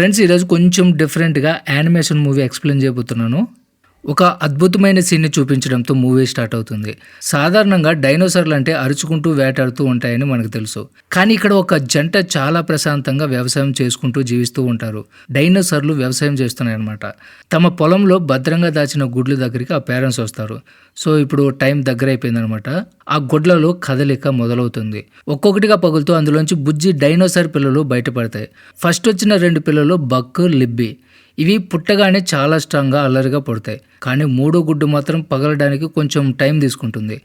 Friends ఈరోజు కొంచెం డిఫరెంట్గా యానిమేషన్ మూవీ ఎక్స్ప్లెయిన్ చేయబోతున్నాను. ఒక అద్భుతమైన సీన్ని చూపించడంతో మూవీ స్టార్ట్ అవుతుంది. సాధారణంగా డైనోసార్లు అంటే అరుచుకుంటూ వేటాడుతూ ఉంటాయని మనకు తెలుసు. కానీ ఇక్కడ ఒక జంట చాలా ప్రశాంతంగా వ్యవసాయం చేసుకుంటూ జీవిస్తూ ఉంటారు. డైనోసార్లు వ్యవసాయం చేస్తున్నాయన్నమాట. తమ పొలంలో భద్రంగా దాచిన గుడ్ల దగ్గరికి ఆ పేరెంట్స్ వస్తారు. సో ఇప్పుడు టైం దగ్గర అయిపోయిందనమాట ఆ గుడ్లలో కదలిక మొదలవుతుంది. ఒక్కొక్కటిగా పగులుతూ అందులోంచి బుజ్జి డైనోసార్ పిల్లలు బయటపడతాయి. ఫస్ట్ వచ్చిన రెండు పిల్లలు బక్ లిబ్బి. ఇవి పుట్టగానే చాలా స్ట్రాంగ్గా అల్లరిగా పడతాయి. కానీ మూడో గుడ్డు మాత్రం పగలడానికి కొంచెం టైం తీసుకుంటుంది.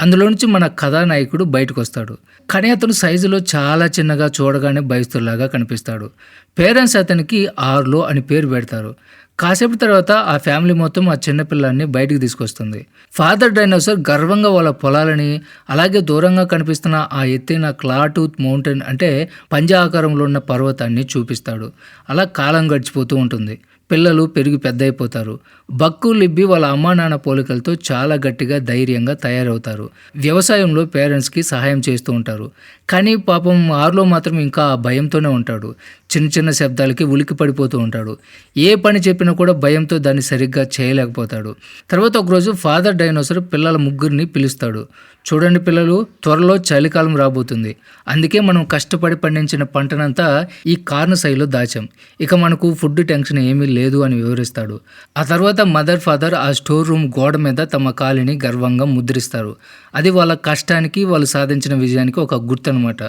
అందులో నుంచి మన కథానాయకుడు బయటకు వస్తాడు కానీ అతను సైజులో చాలా చిన్నగా చూడగానే భయస్తులాగా కనిపిస్తాడు. పేరెంట్స్ అతనికి ఆర్లో అని పేరు పెడతారు. కాసేపు తర్వాత ఆ ఫ్యామిలీ మొత్తం ఆ చిన్నపిల్లాన్ని బయటకు తీసుకొస్తుంది. ఫాదర్ డైనోసార్ గర్వంగా వాళ్ళ పొలాలని అలాగే దూరంగా కనిపిస్తున్న ఆ ఎత్తైన క్లాటూత్ మౌంటైన్ అంటే పంజా ఆకారంలో ఉన్న పర్వతాన్ని చూపిస్తాడు. అలా కాలం గడిచిపోతూ ఉంటుంది. పిల్లలు పెరిగి పెద్ద అయిపోతారు బక్కు లిబ్బి వాళ్ళ అమ్మా నాన్న పోలికలతో చాలా గట్టిగా ధైర్యంగా తయారవుతారు. వ్యవసాయంలో పేరెంట్స్కి సహాయం చేస్తూ ఉంటారు. కానీ పాపం ఆరులో మాత్రం ఇంకా ఆ భయంతోనే ఉంటాడు. చిన్న చిన్న శబ్దాలకి ఉలికి పడిపోతూ ఉంటాడు. ఏ పని చెప్పినా కూడా భయంతో దాన్ని సరిగ్గా చేయలేకపోతాడు. తర్వాత ఒకరోజు ఫాదర్ డైనోసర్ పిల్లల ముగ్గురిని పిలుస్తాడు. చూడండి పిల్లలు త్వరలో చలికాలం రాబోతుంది. అందుకే మనం కష్టపడి పండించిన పంటనంతా ఈ కార్న శైలిలో దాచాం. ఇక మనకు ఫుడ్ టెన్షన్ ఏమీ లేదు అని వివరిస్తాడు. ఆ తర్వాత మదర్ ఫాదర్ ఆ స్టోర్ రూమ్ గోడ మీద తమ కాలిని గర్వంగా ముద్రిస్తారు. అది వాళ్ళ కష్టానికి వాళ్ళు సాధించిన విజయానికి ఒక గుర్తు అనమాట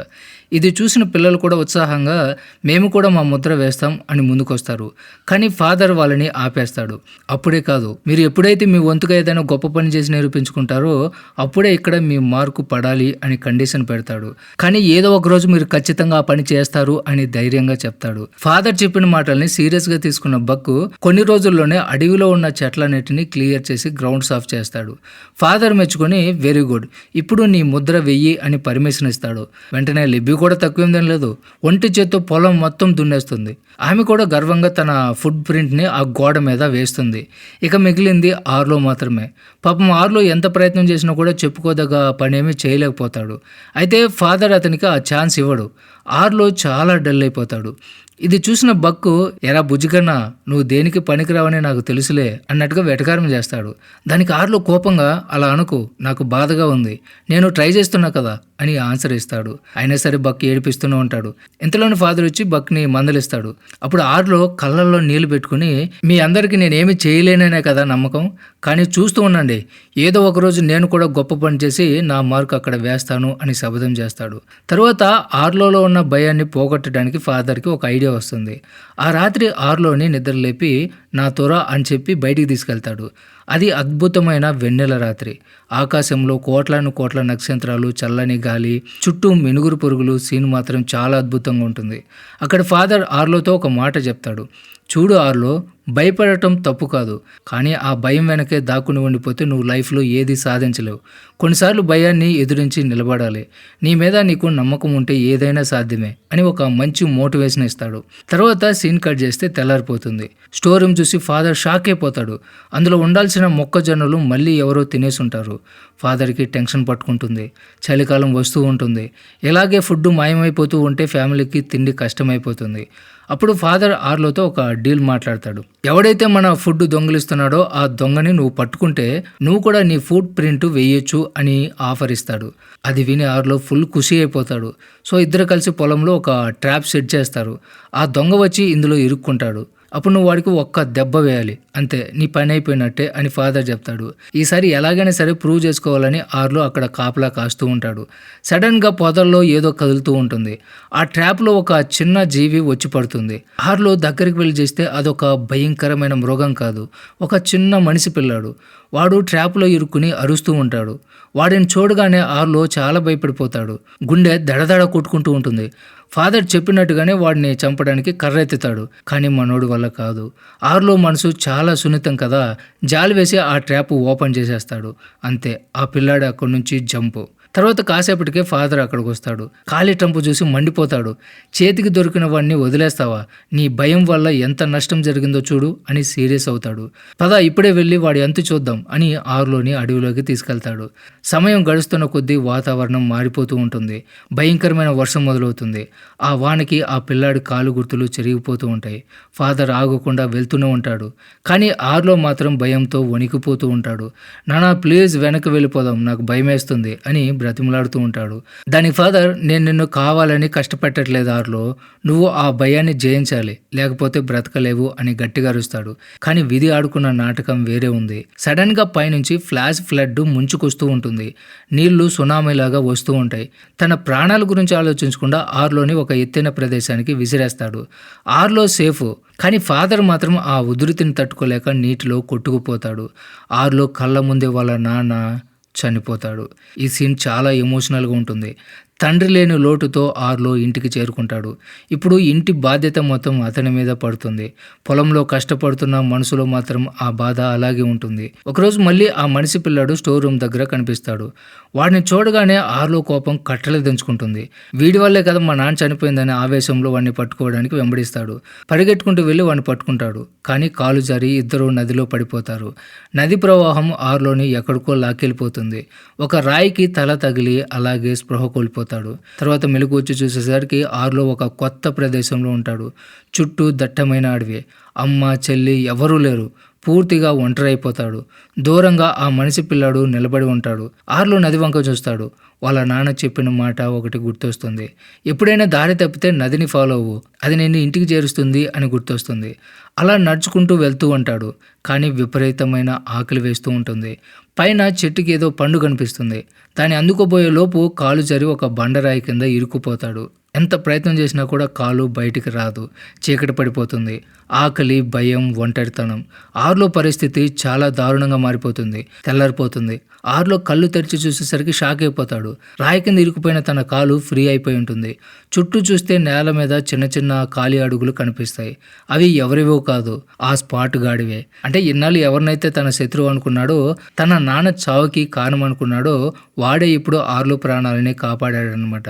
ఇది చూసిన పిల్లలు కూడా ఉత్సాహంగా మేము కూడా మా ముద్ర వేస్తాం అని ముందుకొస్తారు. కానీ ఫాదర్ వాళ్ళని ఆపేస్తాడు. అప్పుడే కాదు మీరు ఎప్పుడైతే మీ వంతుగా ఏదైనా గొప్ప పని చేసి నిరూపించుకుంటారో అప్పుడే ఇక్కడ మీ మార్కు పడాలి అని కండిషన్ పెడతాడు. కానీ ఏదో ఒక రోజు మీరు ఖచ్చితంగా ఆ పని చేస్తారు అని ధైర్యంగా చెప్తాడు. ఫాదర్ చెప్పిన మాటల్ని సీరియస్గా తీసుకున్న బక్కు కొన్ని రోజుల్లోనే అడవిలో ఉన్న చెట్లన్నిటిని క్లియర్ చేసి గ్రౌండ్ సాఫ్ చేస్తాడు. ఫాదర్ మెచ్చుకొని వెరీ గుడ్ ఇప్పుడు నీ ముద్ర వెయ్యి అని పర్మిషన్ ఇస్తాడు. వెంటనే లిబ్బి కూడా తక్కువేందేం లేదు. ఒంటి చేత్తో పొలం మొత్తం దున్నేస్తుంది. ఆమె కూడా గర్వంగా తన ఫుడ్ ప్రింట్ని ఆ గోడ మీద వేస్తుంది. ఇక మిగిలింది ఆర్లో మాత్రమే. పాపం ఆర్లో ఎంత ప్రయత్నం చేసినా కూడా చెప్పుకోదగ్గ పనేమీ చేయలేకపోతాడు. అయితే ఫాదర్ అతనికి ఆ ఛాన్స్ ఇవ్వడు. ఆర్లో చాలా డల్ అయిపోతాడు. ఇది చూసిన బక్కు ఎరా బుజ్జికన్నా నువ్వు దేనికి పనికిరావని నాకు తెలుసులే అన్నట్టుగా వెటకారం చేస్తాడు. దానికి ఆర్లో కోపంగా అలా అనుకు నాకు బాధగా ఉంది నేను ట్రై చేస్తున్నా కదా అని ఆన్సర్ ఇస్తాడు. అయినా సరే బక్ ఏడిపిస్తూనే ఉంటాడు. ఇంతలోని ఫాదర్ వచ్చి బక్ని మందలిస్తాడు. అప్పుడు ఆర్లో కళ్ళల్లో నీళ్ళు పెట్టుకుని మీ అందరికీ నేనేమి చేయలేననే కదా నమ్మకం కానీ చూస్తూ ఉండండి ఏదో ఒక రోజు నేను కూడా గొప్ప పని చేసి నా మార్క్ అక్కడ వేస్తాను అని శపథం చేస్తాడు. తరువాత ఆర్లోలో ఉన్న భయాన్ని పోగొట్టడానికి ఫాదర్కి ఒక ఐడియా వస్తుంది. ఆ రాత్రి ఆర్లోని నిద్రలేపి నా త్వర అని చెప్పి బయటికి తీసుకెళ్తాడు. అది అద్భుతమైన వెన్నెల రాత్రి. ఆకాశంలో కోట్లాను కోట్ల నక్షత్రాలు చల్లని గాలి చుట్టూ మినుగురు పురుగులు సీన్ మాత్రం చాలా అద్భుతంగా ఉంటుంది. అక్కడ ఫాదర్ ఆర్లోతో ఒక మాట చెప్తాడు. చూడు ఆర్లో భయపడటం తప్పు కాదు కానీ ఆ భయం వెనకే దాక్కుని ఉండిపోతే నువ్వు లైఫ్లో ఏది సాధించలేవు. కొన్నిసార్లు భయాన్ని ఎదురించి నిలబడాలి. నీ మీద నీకు నమ్మకం ఉంటే ఏదైనా సాధ్యమే అని ఒక మంచి మోటివేషన్ ఇస్తాడు. తర్వాత సీన్ కట్ చేస్తే తెల్లారిపోతుంది. స్టోర్ రూమ్ చూసి ఫాదర్ షాక్ అయిపోతాడు అందులో ఉండాల్సిన మొక్కజొన్నలు మళ్ళీ ఎవరో తినేసుంటారు. ఫాదర్కి టెన్షన్ పట్టుకుంటుంది. చలికాలం వస్తూ ఉంటుంది. ఇలాగే ఫుడ్ మాయమైపోతూ ఉంటే ఫ్యామిలీకి తిండి కష్టమైపోతుంది. అప్పుడు ఫాదర్ ఆర్లోతో ఒక డీల్ మాట్లాడతాడు. ఎవడైతే మన ఫుడ్ దొంగిలిస్తున్నాడో ఆ దొంగని నువ్వు పట్టుకుంటే నువ్వు కూడా నీ ఫుడ్ ప్రింట్ వేయొచ్చు అని ఆఫర్ ఇస్తాడు అది విని ఆర్లో ఫుల్ ఖుషి అయిపోతాడు. సో ఇద్దరు కలిసి పొలంలో ఒక ట్రాప్ సెట్ చేస్తారు. ఆ దొంగ వచ్చి ఇందులో ఇరుక్కుంటాడు. అప్పుడు నువ్వు వాడికి ఒక్క దెబ్బ వేయాలి. అంతే నీ పని అయిపోయినట్టే అని ఫాదర్ చెప్తాడు. ఈసారి ఎలాగైనా సరే ప్రూవ్ చేసుకోవాలని ఆర్లో అక్కడ కాపలా కాస్తూ ఉంటాడు. సడన్గా పొదల్లో ఏదో కదులుతూ ఉంటుంది. ఆ ట్రాప్లో ఒక చిన్న జీవి వచ్చి పడుతుంది. ఆర్లో దగ్గరికి వెళ్ళి చేస్తే అదొక భయంకరమైన మృగం కాదు. ఒక చిన్న మనిషి పిల్లాడు. వాడు ట్రాప్లో ఇరుక్కుని అరుస్తూ ఉంటాడు. వాడిని చూడగానే ఆర్లో చాలా భయపడిపోతాడు. గుండె దడదడ కొట్టుకుంటూ ఉంటుంది. ఫాదర్ చెప్పినట్టుగానే వాడిని చంపడానికి కర్రెత్తుతాడు. కానీ మనోడి వల్ల కాదు. ఆర్లో మనసు చాలా సున్నితం కదా. జాలి వేసి ఆ ట్రాప్ ఓపెన్ చేసేస్తాడు. అంతే. ఆ పిల్లాడు అక్కడి నుంచి జంపు. తర్వాత కాసేపటికే ఫాదర్ అక్కడికి వస్తాడు. ఖాళీ ట్రంప్ చూసి మండిపోతాడు. చేతికి దొరికిన వాడిని వదిలేస్తావా? నీ భయం వల్ల ఎంత నష్టం జరిగిందో చూడు అని సీరియస్ అవుతాడు. పద ఇప్పుడే వెళ్ళి వాడి అంతు చూద్దాం అని ఆరులోని అడవిలోకి తీసుకెళ్తాడు. సమయం గడుస్తున్న కొద్దీ వాతావరణం మారిపోతూ ఉంటుంది. భయంకరమైన వర్షం మొదలవుతుంది. ఆ వానకి ఆ పిల్లాడి కాలు గుర్తులు చెరిగిపోతూ ఉంటాయి. ఫాదర్ ఆగకుండా వెళ్తూనే ఉంటాడు. కానీ ఆరులో మాత్రం భయంతో వణికిపోతూ ఉంటాడు. నానా ప్లీజ్ వెనక్కి వెళ్ళిపోదాం. నాకు భయం వేస్తుంది అని బ్రతిమలాడుతూ ఉంటాడు. దానికి ఫాదర్ నేను నిన్ను కావాలని కష్టపెట్టట్లేదు ఆరులో. నువ్వు ఆ భయాన్ని జయించాలి. లేకపోతే బ్రతకలేవు అని గట్టిగా అరుస్తాడు. కానీ విధి ఆడుకున్న నాటకం వేరే ఉంది. సడన్గా పైనుంచి ఫ్లాష్ ఫ్లడ్ ముంచుకొస్తూ ఉంటుంది. నీళ్ళు సునామీలాగా వస్తూ ఉంటాయి. తన ప్రాణాల గురించి ఆలోచించకుండా ఆరులోని ఒక ఎత్తైన ప్రదేశానికి విసిరేస్తాడు. ఆరులో సేఫ్ కానీ ఫాదర్ మాత్రం ఆ ఉధృతిని తట్టుకోలేక నీటిలో కొట్టుకుపోతాడు. ఆరులో కళ్ళ ముందే వాళ్ళ నాన్న చనిపోతాడు. ఈ సీన్ చాలా ఎమోషనల్గా ఉంటుంది. తండ్రి లేని లోటుతో ఆర్లో ఇంటికి చేరుకుంటాడు. ఇప్పుడు ఇంటి బాధ్యత మొత్తం అతని మీద పడుతుంది. పొలంలో కష్టపడుతున్న మనసులో మాత్రం ఆ బాధ అలాగే ఉంటుంది. ఒకరోజు మళ్ళీ ఆ మనిషి పిల్లాడు స్టోర్ రూమ్ దగ్గర కనిపిస్తాడు. వాడిని చూడగానే ఆర్లో కోపం కట్టలు దంచుకుంటుంది. వీడి వల్లే కదా మా నాన్న చనిపోయిందనే ఆవేశంలో వాడిని పట్టుకోవడానికి వెంబడిస్తాడు. పరిగెట్టుకుంటూ వెళ్ళి వాడిని పట్టుకుంటాడు. కానీ కాలు జారి ఇద్దరు నదిలో పడిపోతారు. నది ప్రవాహం ఆరులోని ఎక్కడికో లాక్కెళ్ళిపోతుంది. ఒక రాయికి తల తగిలి అలాగే స్పృహ కోల్పోతాడు తర్వాత మెలకు వచ్చి చూసేసరికి ఆరులో ఒక కొత్త ప్రదేశంలో ఉంటాడు. చుట్టూ దట్టమైన అడవి. అమ్మ చెల్లి ఎవరూ లేరు. పూర్తిగా ఒంటరి అయిపోతాడు దూరంగా ఆ మనిషి పిల్లాడు నిలబడి ఉంటాడు. ఆరులో నది వంక చూస్తాడు. వాళ్ళ నాన్న చెప్పిన మాట ఒకటి గుర్తొస్తుంది. ఎప్పుడైనా దారి తప్పితే నదిని ఫాలో అవ్వు. అది నేను ఇంటికి చేరుస్తుంది అని గుర్తొస్తుంది. అలా నడుచుకుంటూ వెళ్తూ ఉంటాడు. కానీ విపరీతమైన ఆకలి వేస్తూ ఉంటుంది. పైన చెట్టుకి ఏదో పండు కనిపిస్తుంది. దాన్ని అందుకోబోయే లోపు కాలు జరి ఒక బండరాయి కింద ఇరుక్కుపోతాడు. ఎంత ప్రయత్నం చేసినా కూడా కాలు బయటికి రాదు. చీకటి పడిపోతుంది. ఆకలి భయం ఒంటరితనం. ఆరులో పరిస్థితి చాలా దారుణంగా మారిపోతుంది తెల్లారిపోతుంది. ఆరులో కళ్ళు తెరిచి చూసేసరికి షాక్ అయిపోతాడు. రాయి కింద ఇరుకుపోయిన తన కాలు ఫ్రీ అయిపోయి ఉంటుంది. చుట్టూ చూస్తే నేల మీద చిన్న చిన్న ఖాళీ అడుగులు కనిపిస్తాయి. అవి ఎవరివో కాదు ఆ స్పాట్ గాడివే. అంటే ఇన్నాళ్ళు ఎవరినైతే తన శత్రువు అనుకున్నాడో తన నాన్న చావుకి కారణం అనుకున్నాడో వాడే ఇప్పుడు ఆర్లో ప్రాణాలని కాపాడాడనమాట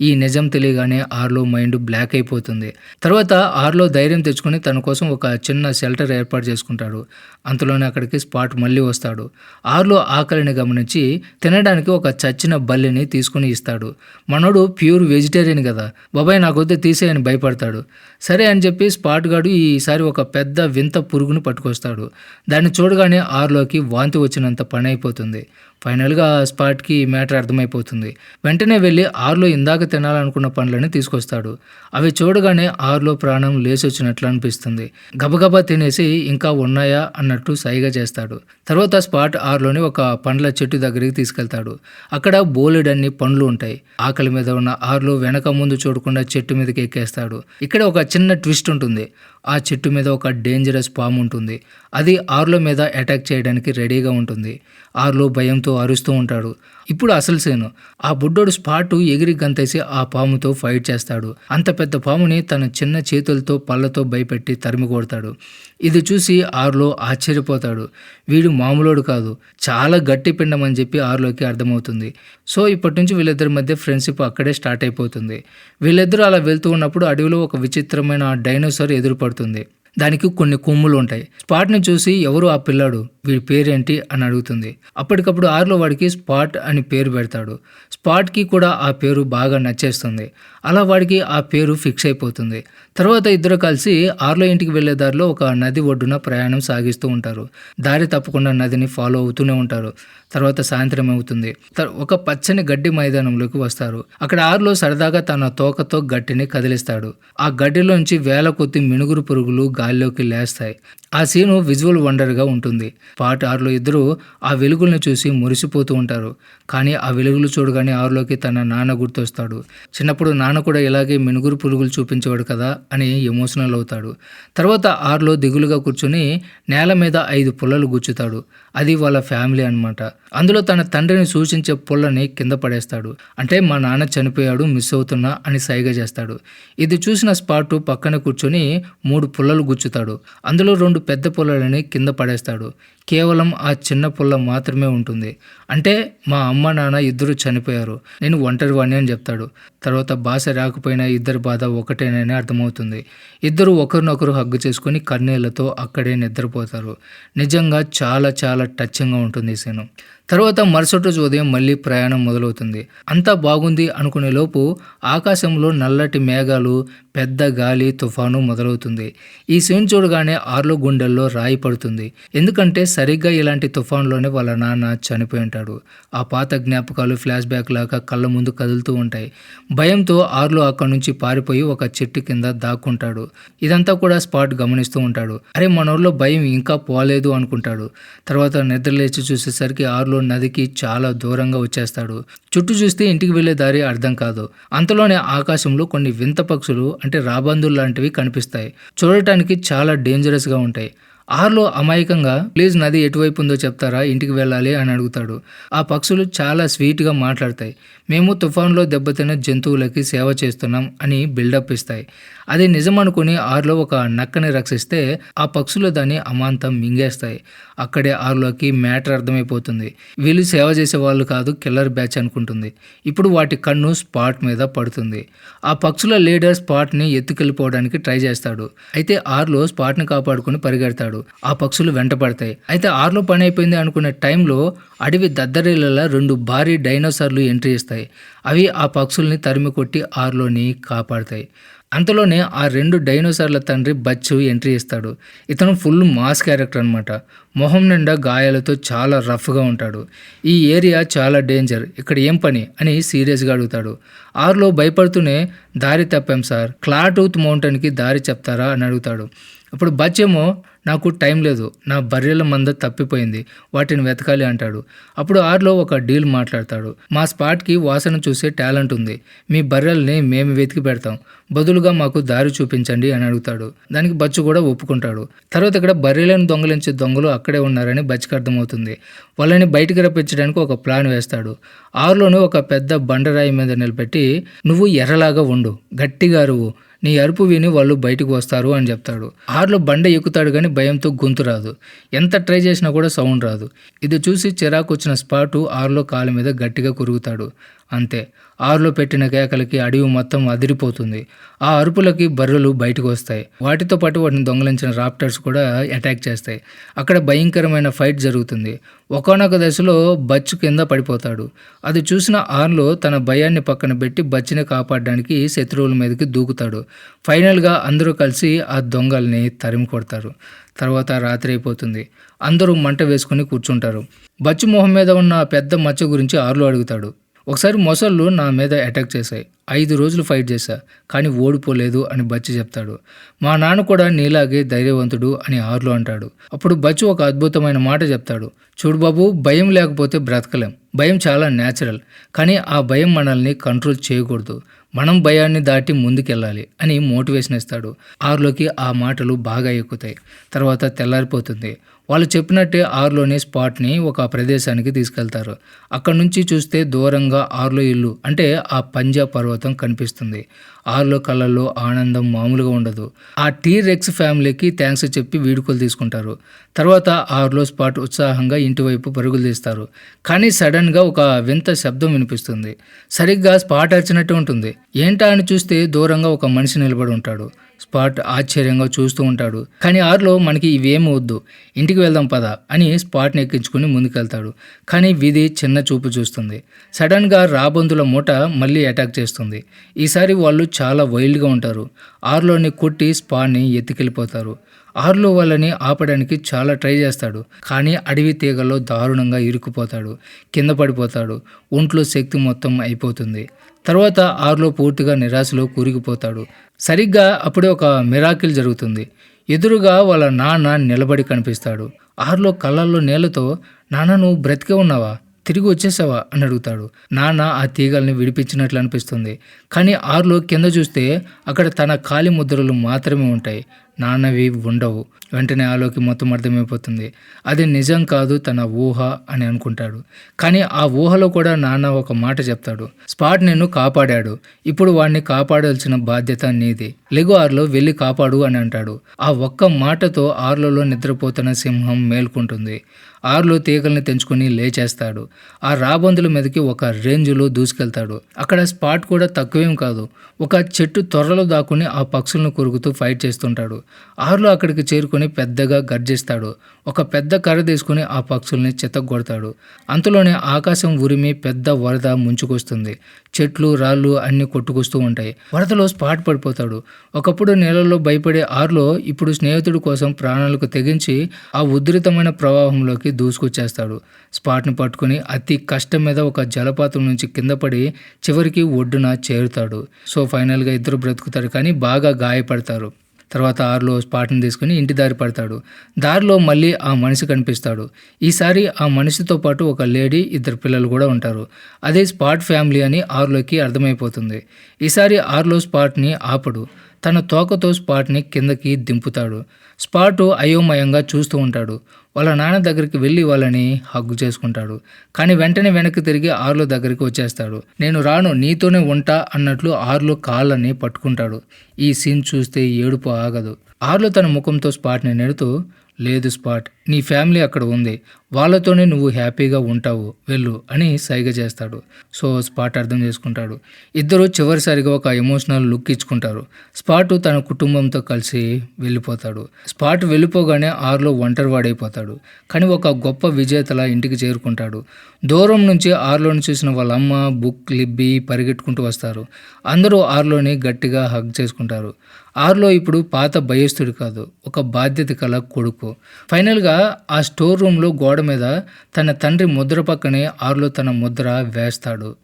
ఈ నిజం తెలియగానే ఆర్లో మైండ్ బ్లాక్ అయిపోతుంది. తర్వాత ఆర్లో ధైర్యం తెచ్చుకొని తన కోసం ఒక చిన్న షెల్టర్ ఏర్పాటు చేసుకుంటాడు. అంతలోనే అక్కడికి స్పాట్ మళ్ళీ వస్తాడు. ఆర్లో ఆకలిని గమనించి తినడానికి ఒక చచ్చిన బల్లిని తీసుకుని ఇస్తాడు. మనోడు ప్యూర్ వెజిటేరియన్ కదా. బాబాయ్ నాకొద్దు తీసేయని భయపడతాడు. సరే అని చెప్పి స్పాట్ గాడు ఈసారి ఒక పెద్ద వింత పురుగును పట్టుకొస్తాడు. దాన్ని చూడగానే ఆరులోకి వాంతి వచ్చినంత పని అయిపోతుంది. ఫైనల్గా స్పాట్కి మ్యాటర్ అర్థమైపోతుంది. వెంటనే వెళ్ళి ఆరులో ఇందాక తినాలనుకున్న పండ్లని తీసుకొస్తాడు. అవి చూడగానే ఆరులో ప్రాణం లేచొచ్చినట్లు అనిపిస్తుంది. గబగబా తినేసి ఇంకా ఉన్నాయా అన్నట్టు సైగా చేస్తాడు. తర్వాత స్పాట్ ఆరులోని ఒక పండ్ల చెట్టు దగ్గరికి తీసుకెళ్తాడు. అక్కడ బోలెడన్ని పండ్లు ఉంటాయి. ఆకలి మీద ఉన్న ఆరులో వెనక ముందు చూడకుండా చెట్టు మీదకి ఎక్కేస్తాడు. ఇక్కడ ఒక చిన్న ట్విస్ట్ ఉంటుంది. ఆ చెట్టు మీద ఒక డేంజరస్ పాము ఉంటుంది. అది ఆర్లో మీద అటాక్ చేయడానికి రెడీగా ఉంటుంది. ఆర్లో భయంతో అరుస్తూ ఉంటాడు. ఇప్పుడు అసలు సేను. ఆ బుడ్డోడు స్పాటు ఎగిరి గంతేసి ఆ పాముతో ఫైట్ చేస్తాడు. అంత పెద్ద పాముని తన చిన్న చేతులతో పళ్ళతో భయపెట్టి తరిమి కొడతాడు. ఇది చూసి ఆరులో ఆశ్చర్యపోతాడు. వీడు మామూలోడు కాదు. చాలా గట్టి పిండం అని చెప్పి ఆరులోకి అర్థమవుతుంది. సో ఇప్పటి నుంచి వీళ్ళిద్దరి మధ్య ఫ్రెండ్షిప్ అక్కడే స్టార్ట్ అయిపోతుంది. వీళ్ళిద్దరూ అలా వెళ్తూ ఉన్నప్పుడు అడవిలో ఒక విచిత్రమైన డైనోసార్ ఎదురుపడుతుంది. దానికి కొన్ని కొమ్ములు ఉంటాయి. స్పాట్ని చూసి ఎవరు ఆ పిల్లాడు? వీడి పేరేంటి? అని అడుగుతుంది. అప్పటికప్పుడు ఆరులో వాడికి స్పాట్ అని పేరు పెడతాడు. స్పాట్కి కూడా ఆ పేరు బాగా నచ్చేస్తుంది. అలా వాడికి ఆ పేరు ఫిక్స్ అయిపోతుంది. తర్వాత ఇద్దరు కలిసి ఆర్లో ఇంటికి వెళ్ళే దారిలో ఒక నది ఒడ్డున ప్రయాణం సాగిస్తూ ఉంటారు. దారి తప్పకుండా నదిని ఫాలో అవుతూనే ఉంటారు. తర్వాత సాయంత్రం అవుతుంది. ఒక పచ్చని గడ్డి మైదానంలోకి వస్తారు. అక్కడ ఆరులో సరదాగా తన తోకతో గట్టిని కదిలిస్తాడు. ఆ గడ్డిలోంచి వేల కొద్ది మినుగురు పురుగులు గాల్లోకి లేస్తాయి. ఆ సీను విజువల్ వండర్గా ఉంటుంది. పార్ట్ ఆరులో ఇద్దరు ఆ వెలుగులను చూసి మురిసిపోతూ ఉంటారు. కానీ ఆ వెలుగులు చూడగానే ఆరులోకి తన నాన్న గుర్తొస్తాడు. చిన్నప్పుడు నాన్న కూడా ఇలాగే మెనుగురు పురుగులు చూపించేవాడు కదా అని ఎమోషనల్ అవుతాడు. తర్వాత ఆరులో దిగులుగా కూర్చొని నేల మీద ఐదు పుల్లలు గుచ్చుతాడు. అది వాళ్ళ ఫ్యామిలీ అన్నమాట. అందులో తన తండ్రిని సూచించే పుల్లని కింద పడేస్తాడు. అంటే మా నాన్న చనిపోయాడు మిస్ అవుతున్నా అని సైగ చేస్తాడు. ఇది చూసిన స్పాటు పక్కన కూర్చొని మూడు పుల్లలు గుచ్చుతాడు. అందులో రెండు పెద్ద పుల్లలని కింద పడేస్తాడు. కేవలం ఆ చిన్న పుల్ల మాత్రమే ఉంటుంది. అంటే మా అమ్మ నాన్న ఇద్దరు చనిపోయారు. నేను ఒంటరి వాడిని అని చెప్తాడు. తర్వాత భాష రాకపోయినా ఇద్దరి బాధ ఒకటేనని అర్థమవుతుంది. ఇద్దరు ఒకరినొకరు హగ్గు చేసుకొని కన్నీళ్ళతో అక్కడే నిద్రపోతారు. నిజంగా చాలా చాలా టచ్చింగ్గా ఉంటుంది ఈ సీను. తర్వాత మరుసటి రోజు ఉదయం మళ్ళీ ప్రయాణం మొదలవుతుంది. అంతా బాగుంది అనుకునే లోపు ఆకాశంలో నల్లటి మేఘాలు పెద్ద గాలి తుఫాను మొదలవుతుంది. ఈ సీన్ చూడగానే ఆర్లో గుండెల్లో రాయి పడుతుంది. ఎందుకంటే సరిగ్గా ఇలాంటి తుఫాన్లోనే వాళ్ళ నాన్న చనిపోయి ఉంటాడు. ఆ పాత జ్ఞాపకాలు ఫ్లాష్ బ్యాక్ లాగా కళ్ళ ముందు కదులుతూ ఉంటాయి. భయంతో ఆర్లో అక్కడి నుంచి పారిపోయి ఒక చెట్టు కింద దాక్కుంటాడు. ఇదంతా కూడా స్పాట్ గమనిస్తూ ఉంటాడు. అరే మనోళ్ళలో భయం ఇంకా పోలేదు అనుకుంటాడు. తర్వాత నిద్రలేచి చూసేసరికి ఆర్లో నదికి చాలా దూరంగా వచ్చేస్తాడు. చుట్టూ చూస్తే ఇంటికి వెళ్ళే దారి అర్థం కాదు. అంతలోనే ఆకాశంలో కొన్ని వింత పక్షులు అంటే రాబందులు లాంటివి కనిపిస్తాయి. చూడటానికి చాలా డేంజరస్గా ఉంటాయి. ఆర్లో అమాయకంగా ప్లీజ్ నది ఎటువైపు ఉందో చెప్తారా? ఇంటికి వెళ్ళాలి అని అడుగుతాడు. ఆ పక్షులు చాలా స్వీట్గా మాట్లాడతాయి. మేము తుఫాన్లో దెబ్బతిన్న జంతువులకి సేవ చేస్తున్నాం అని బిల్డప్ ఇస్తాయి. అది నిజం అనుకుని ఆర్లో ఒక నక్కని రక్షిస్తే ఆ పక్షులు దాన్ని అమాంతం మింగేస్తాయి. అక్కడే ఆర్లోకి మ్యాటర్ అర్థమైపోతుంది. వీళ్ళు సేవ చేసే వాళ్ళు కాదు కిల్లర్ బ్యాచ్ అనుకుంటుంది. ఇప్పుడు వాటి కన్ను స్పాట్ మీద పడుతుంది. ఆ పక్షుల లీడర్ స్పాట్ని ఎత్తుకెళ్ళిపోవడానికి ట్రై చేస్తాడు. అయితే ఆర్లో స్పాట్ని కాపాడుకుని పరిగెడతాడు. ఆ పక్షులు వెంటపడతాయి. అయితే ఆర్లో పని అయిపోయింది అనుకునే టైంలో అడవి దద్దరిలలో రెండు భారీ డైనోసార్లు ఎంట్రీ ఇస్తాయి. అవి ఆ పక్షుల్ని తరిమి కొట్టి ఆరులోని కాపాడతాయి. అంతలోనే ఆ రెండు డైనోసార్ల తండ్రి బచ్చు ఎంట్రీ ఇస్తాడు. ఇతను ఫుల్ మాస్ క్యారెక్టర్ అనమాట మొహం నిండా గాయాలతో చాలా రఫ్గా ఉంటాడు. ఈ ఏరియా చాలా డేంజర్ ఇక్కడ ఏం పని అని సీరియస్గా అడుగుతాడు. ఆరులో భయపడుతూనే దారి తప్పాం సార్? క్లాటూత్ మౌంటైన్కి దారి చెప్తారా? అని అడుగుతాడు. అప్పుడు బచ్చేమో నాకు టైం లేదు నా బర్రెల మంద తప్పిపోయింది వాటిని వెతకాలి అంటాడు. అప్పుడు ఆర్లో ఒక డీల్ మాట్లాడతాడు. మా స్పాట్కి వాసన చూసే టాలెంట్ ఉంది. మీ బర్రెల్ని మేము వెతికి పెడతాం. బదులుగా మాకు దారి చూపించండి అని అడుగుతాడు. దానికి బచ్చు కూడా ఒప్పుకుంటాడు. తర్వాత ఇక్కడ బర్రెలను దొంగలించే దొంగలు అక్కడే ఉన్నారని బచ్చికి అర్థమవుతుంది. వాళ్ళని బయటికి రప్పించడానికి ఒక ప్లాన్ వేస్తాడు. ఆరులోనే ఒక పెద్ద బండరాయి మీద నిలబెట్టి నువ్వు ఎర్రలాగా ఉండు గట్టిగా అరువు. నీ అరుపు విని వాళ్ళు బయటకు వస్తారు అని చెప్తాడు. ఆరులో బండ ఎక్కుతాడు కానీ భయంతో గొంతు రాదు. ఎంత ట్రై చేసినా కూడా సౌండ్ రాదు. ఇది చూసి చిరాకు వచ్చిన స్పాటు ఆరులో కాలు మీద గట్టిగా కురుగుతాడు అంతే. ఆరులో పెట్టిన కేకలకి అడవి మొత్తం అదిరిపోతుంది. ఆ అరుపులకి బర్రెలు బయటకు వస్తాయి. వాటితో పాటు వాటిని దొంగలించిన రాప్టర్స్ కూడా అటాక్ చేస్తాయి. అక్కడ భయంకరమైన ఫైట్ జరుగుతుంది. ఒకనొక దశలో బచ్చు కింద పడిపోతాడు. అది చూసిన ఆర్లో తన భయాన్ని పక్కన పెట్టి బచ్చిని కాపాడడానికి శత్రువుల మీదకి దూకుతాడు. ఫైనల్గా అందరూ కలిసి ఆ దొంగల్ని తరిమి కొడతారు. తర్వాత రాత్రి అయిపోతుంది. అందరూ మంట వేసుకుని కూర్చుంటారు. బచ్చు మొహం మీద ఉన్న పెద్ద మచ్చ గురించి ఆర్లో అడుగుతాడు. ఒకసారి మొసళ్ళు నా మీద అటాక్ చేశాయి. ఐదు రోజులు ఫైట్ చేశా కానీ ఓడిపోలేదు అని బచ్చి చెప్తాడు. మా నాన్న కూడా నీలాగే ధైర్యవంతుడు అని ఆరులో అంటాడు. అప్పుడు బచ్చు ఒక అద్భుతమైన మాట చెప్తాడు. చూడు బాబు భయం లేకపోతే బ్రతకలేం. భయం చాలా న్యాచురల్ కానీ ఆ భయం మనల్ని కంట్రోల్ చేయకూడదు. మనం భయాన్ని దాటి ముందుకెళ్ళాలి అని మోటివేషన్ ఇస్తాడు. ఆరులోకి ఆ మాటలు బాగా ఎక్కుతాయి. తర్వాత తెల్లారిపోతుంది. వాళ్ళు చెప్పినట్టే ఆరులోనే స్పాట్ని ఒక ప్రదేశానికి తీసుకెళ్తారు. అక్కడ నుంచి చూస్తే దూరంగా ఆరులో ఇల్లు అంటే ఆ పంజా పర్వతం కనిపిస్తుంది. ఆరులో కళ్ళల్లో ఆనందం మామూలుగా ఉండదు. ఆ టీ రెక్స్ ఫ్యామిలీకి థ్యాంక్స్ చెప్పి వీడుకోలు తీసుకుంటారు. తర్వాత ఆరులో స్పాట్ ఉత్సాహంగా ఇంటివైపు పరుగులు తీస్తారు. కానీ సడన్గా ఒక వింత శబ్దం వినిపిస్తుంది. సరిగ్గా స్పాట్ అరిచినట్టు ఉంటుంది. ఏంటా అని చూస్తే దూరంగా ఒక మనిషి నిలబడి ఉంటాడు. స్పాట్ ఆశ్చర్యంగా చూస్తూ ఉంటాడు. కానీ ఆరులో మనకి ఇవేమి వద్దు. ఇంటికి వెళ్దాం పద అని స్పాట్ని ఎక్కించుకుని ముందుకెళ్తాడు. కానీ విధి చిన్న చూపు చూస్తుంది. సడన్గా రాబందుల మూట మళ్ళీ అటాక్ చేస్తుంది. ఈసారి వాళ్ళు చాలా వైల్డ్గా ఉంటారు. ఆరులోని కొట్టి స్పాట్ని ఎత్తుకెళ్ళిపోతారు. ఆరులో వాళ్ళని ఆపడానికి చాలా ట్రై చేస్తాడు. కానీ అడవి తీగల్లో దారుణంగా ఇరుక్కుపోతాడు. కింద పడిపోతాడు. ఒంట్లో శక్తి మొత్తం అయిపోతుంది. తర్వాత ఆరులో పూర్తిగా నిరాశలో కూరిగిపోతాడు. సరిగ్గా అప్పుడే ఒక మిరాకిల్ జరుగుతుంది. ఎదురుగా వాళ్ళ నాన్న నిలబడి కనిపిస్తాడు. ఆరులో కళ్ళల్లో నేలతో నాన్న నువ్వు బ్రతికే ఉన్నావా? తిరిగి వచ్చేసావా? అని అడుగుతాడు. నాన్న ఆ తీగల్ని విడిపించినట్లు అనిపిస్తుంది. కానీ ఆరులో కింద చూస్తే అక్కడ తన కాలి ముద్రలు మాత్రమే ఉంటాయి. నాన్నవి ఉండవు. వెంటనే ఆలోకి మొత్తం అర్థమైపోతుంది. అది నిజం కాదు తన ఊహ అని అనుకుంటాడు. కానీ ఆ ఊహలో కూడా నాన్న ఒక మాట చెప్తాడు. స్పాట్ నిన్ను కాపాడాడు. ఇప్పుడు వాడిని కాపాడాల్సిన బాధ్యత నీది. లెగు ఆర్లో వెళ్ళి కాపాడు అని అంటాడు. ఆ ఒక్క మాటతో ఆర్లలో నిద్రపోతున్న సింహం మేల్కొంటుంది. ఆర్లు తీగల్ని తెంచుకొని లేచేస్తాడు. ఆ రాబందుల మీదకి ఒక రేంజ్లో దూసుకెళ్తాడు. అక్కడ స్పాట్ కూడా తక్కువేం కాదు. ఒక చెట్టు త్వరలో దాక్కుని ఆ పక్షులను కొరుకుతూ ఫైట్ చేస్తుంటాడు. ఆర్లు అక్కడికి చేరుకొని పెద్దగా గర్జిస్తాడు. ఒక పెద్ద కర్ర తీసుకుని ఆ పక్షుల్ని చెత్తగొడతాడు అంతలోనే ఆకాశం ఉరిమి పెద్ద వరద ముంచుకొస్తుంది. చెట్లు రాళ్ళు అన్ని కొట్టుకొస్తూ ఉంటాయి. వరదలో స్పాట్ పడిపోతాడు. ఒకప్పుడు నీళ్ళలో భయపడే ఆర్లో ఇప్పుడు స్నేహితుడి కోసం ప్రాణాలకు తెగించి ఆ ఉధృతమైన ప్రవాహంలోకి దూసుకొచ్చేస్తాడు. స్పాట్ని పట్టుకుని అతి కష్టం మీద ఒక జలపాతం నుంచి కింద పడి చివరికి ఒడ్డున చేరుతాడు. సో ఫైనల్గా ఇద్దరు బ్రతుకుతారు కానీ బాగా గాయపడతారు. తర్వాత ఆరులో స్పాట్ని తీసుకుని ఇంటి దారి పడతాడు. దారిలో మళ్ళీ ఆ మనిషి కనిపిస్తాడు. ఈసారి ఆ మనిషితో పాటు ఒక లేడీ ఇద్దరు పిల్లలు కూడా ఉంటారు. అదే స్పాట్ ఫ్యామిలీ అని ఆరులోకి అర్థమైపోతుంది. ఈసారి ఆరులో స్పాట్ని ఆపడు. తన తోకతో స్పాట్ని కిందకి దింపుతాడు. స్పాటు అయోమయంగా చూస్తూ ఉంటాడు. వాళ్ళ నాన్న దగ్గరికి వెళ్ళి వాళ్ళని హగ్గు చేసుకుంటాడు. కానీ వెంటనే వెనక్కి తిరిగి ఆర్లో దగ్గరికి వచ్చేస్తాడు. నేను రాను నీతోనే ఉంటా అన్నట్లు ఆర్లో కాళ్ళని పట్టుకుంటాడు. ఈ సీన్ చూస్తే ఏడుపు ఆగదు. ఆర్లో తన ముఖంతో స్పాట్ని నెడుతూ లేదు స్పాట్ నీ ఫ్యామిలీ అక్కడ ఉంది. వాళ్ళతోనే నువ్వు హ్యాపీగా ఉంటావు. వెళ్ళు అని సైగ చేస్తాడు. సో స్పాట్ అర్థం చేసుకుంటాడు. ఇద్దరు చివరిసారిగా ఒక ఎమోషనల్ లుక్ ఇచ్చుకుంటారు. స్పాట్ తన కుటుంబంతో కలిసి వెళ్ళిపోతాడు. స్పాట్ వెళ్ళిపోగానే ఆర్లో ఒంటరి వాడైపోతాడు. కానీ ఒక గొప్ప విజేతలా ఇంటికి చేరుకుంటాడు. దూరం నుంచి ఆర్లోని చూసిన వాళ్ళ అమ్మ బుక్ లిబ్బి పరిగెట్టుకుంటూ వస్తారు. అందరూ ఆర్లోని గట్టిగా హగ్ చేసుకుంటారు. ఆర్లో ఇప్పుడు పాత భయస్థుడు కాదు. ఒక బాధ్యత కల కొడుకు. ఫైనల్గా ఆ స్టోర్ రూమ్లో గోడ మీద తన తండ్రి ముద్ర పక్కనే ఆరులో తన ముద్ర వేస్తాడు.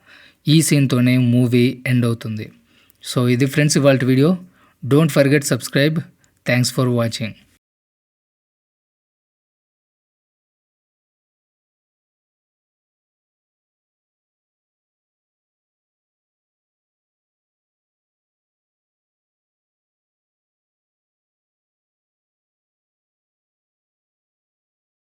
ఈ సీన్తోనే మూవీ ఎండ్ అవుతుంది. సో ఇది ఫ్రెండ్స్ ఇవాళ video. Don't forget subscribe thanks for watching